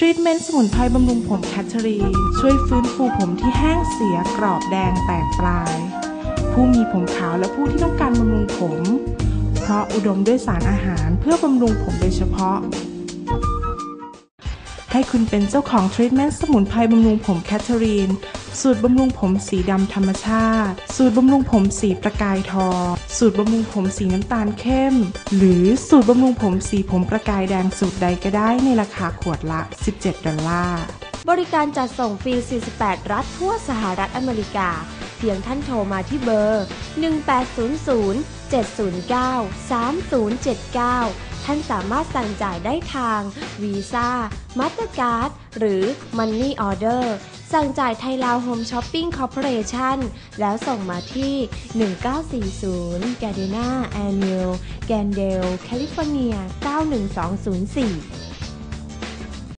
ทรีทเมนต์สมุนไพรบำรุงผมแคทเธอรีนช่วยฟื้นฟูผมที่แห้งเสียกรอบแดงแตกปลาย ผู้มีผมขาวและผู้ที่ต้องการบำรุงผม เพราะอุดมด้วยสารอาหารเพื่อบำรุงผมโดยเฉพาะ ให้คุณเป็นเจ้าของทรีทเมนต์สมุนไพรบำรุงผมแคทเธอรีน สูตรบำรุงผมสีดำธรรมชาติ สูตรบำรุงผมสีประกายทอง สูตรบำรุงผมสีน้ำตาลเข้ม หรือสูตรบำรุงผมสีผมประกายแดงสูตรใดก็ได้ในราคาขวดละ 17 ดอลลาร์ บริการจัดส่งฟรี 48 รัฐทั่วสหรัฐอเมริกา เพียงท่านโทรมาที่เบอร์ 1800 709 3079ท่านสามารถสั่งจ่ายได้ทางวีซ่ามาสเตอร์การ์ดหรือ Money Order สั่งจ่ายไทยลาวโฮมช้อปปิ้งคอร์ปอเรชั่นแล้วส่งมาที่ 1940 Gardena Avenue แกนเดลแคลิฟอร์เนีย91204